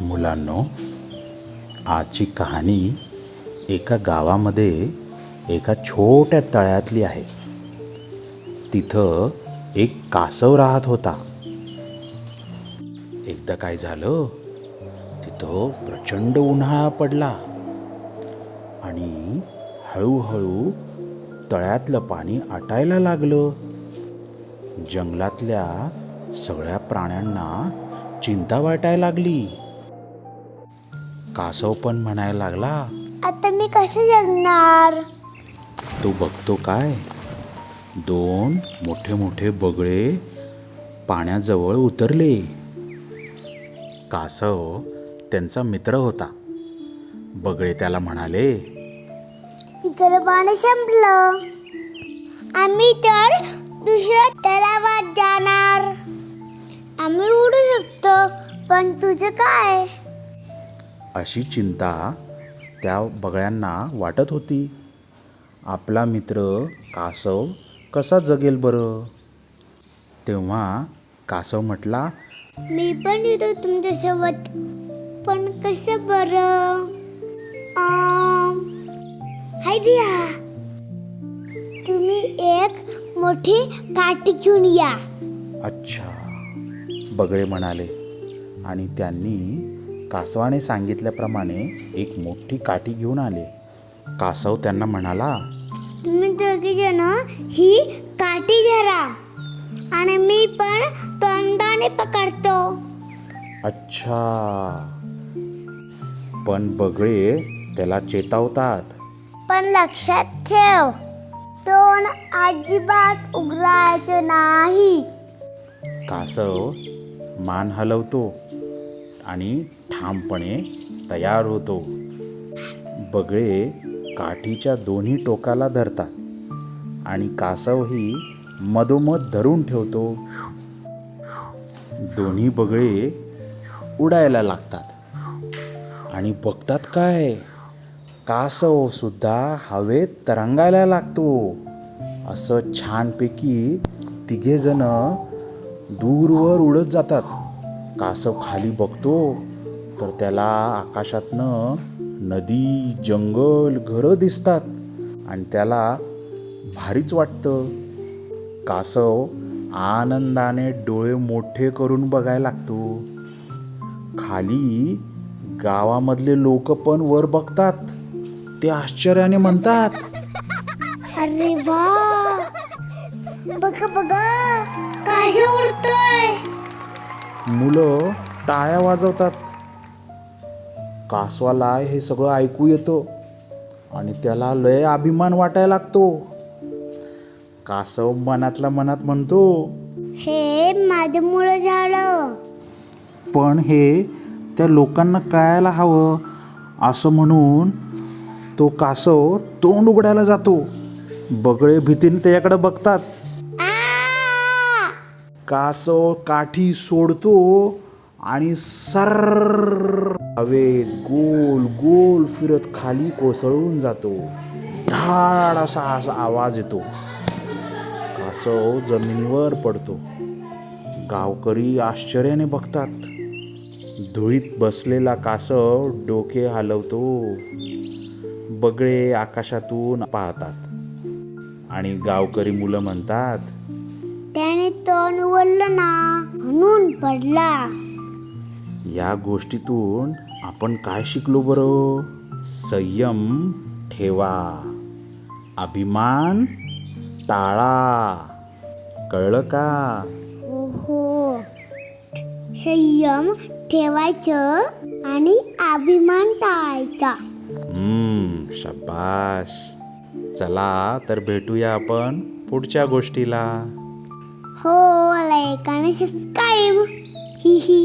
मुलांनो आजची कहाणी एका गावामध्ये एका छोट्या तळ्यातली आहे. तिथं एक कासव राहत होता. एकदा काय झालं? तिथं प्रचंड उन्हाळा पडला आणि हळूहळू तळ्यातलं पाणी आटायला लागलं. जंगलातल्या सगळ्या प्राण्यांना चिंता वाटायला लागली. कासव पण म्हणायला लागला. आता मी कसं जगणार? तो बघतो काय? दोन मोठे मोठे बगळे पाण्याजवळ उतरले. कासव त्यांचा मित्र होता. बगळे त्याला म्हणाले इकडे पाणी संपलं. आम्ही तर दुसऱ्या तलावात जाणार. आम्ही उडू शकतो पण तुझं काय? अशी चिंता त्या बगळ्यांना वाटत होती. आपला मित्र कासव कसा जगेल बरं? तेव्हा कासव म्हटला मी पण येतो तुमच्यासोबत. पण कसं बरं? आयडिया. तुम्ही एक मोठी काठी घेऊन या. अच्छा बगळे म्हणाले. आणि त्यांनी कासवाने सांगितल्याप्रमाणे एक मोठी काठी घेऊन आले. कासव त्यांना म्हणाला तुम्ही दोघी जण ही काठी धरा आणि मी पण तोंडाने पकडतो. अच्छा. पण बगळे त्याला चेतावतात. पण लक्षात ठेव तोंड अजिबात उघडायचं नाही. कासव मान हलवतो. आणि ठामपणे तयार होतो. बगळे काठीच्या दोन्ही टोकाला धरतात आणि कासवही मधोमध धरून ठेवतो. दोन्ही बगळे उडायला लागतात. आणि बघतात काय? कासव सुद्धा हवेत तरंगायला लागतो. असं छानपैकी तिघे जण दूरवर उडत जातात. कासव खाली बघतो तर त्याला आकाशातनं नदी जंगल घरं दिसतात आणि त्याला भारीच वाटतं. कासव आनंदाने डोळे मोठे करून बघायला लागतो. खाली गावामधले लोक पण वर बघतात. ते आश्चर्याने म्हणतात अरे वा! बघा बघा कासव उडतोय? मुलं टाळ्या वाजवतात. कासवाला हे सगळं ऐकू येतं आणि त्याला लय अभिमान वाटायला लागतो. कासव मनातल्या मनात म्हणतो हे माझ्यामुळं झालं. पण हे त्या लोकांना कळायला हवं असं म्हणून तो कासव तोंड उघडायला जातो. बगळे भीतीने त्याच्याकडे बघतात! कासव काठी सोडतो आणि सर हवेत गोल गोल फिरत खाली कोसळून जातो. धाड असा असा आवाज येतो. कासव जमिनीवर पडतो. गावकरी आश्चर्याने बघतात. धुळीत बसलेला कासव डोके हलवतो. बगळे आकाशातून पाहतात. आणि गावकरी मुलं म्हणतात त्याने तोंड उघडलं ना म्हणून पडला. या गोष्टीतून आपण काय शिकलो बरं? संयम ठेवा. अभिमान टाळा. कळलं का? ओहो. संयम ठेवायचं आणि अभिमान टाळायचा. हम्म शबाश. चला तर भेटूया आपण पुढच्या गोष्टीला. हो लाईक आणि सबस्क्राईब ही ही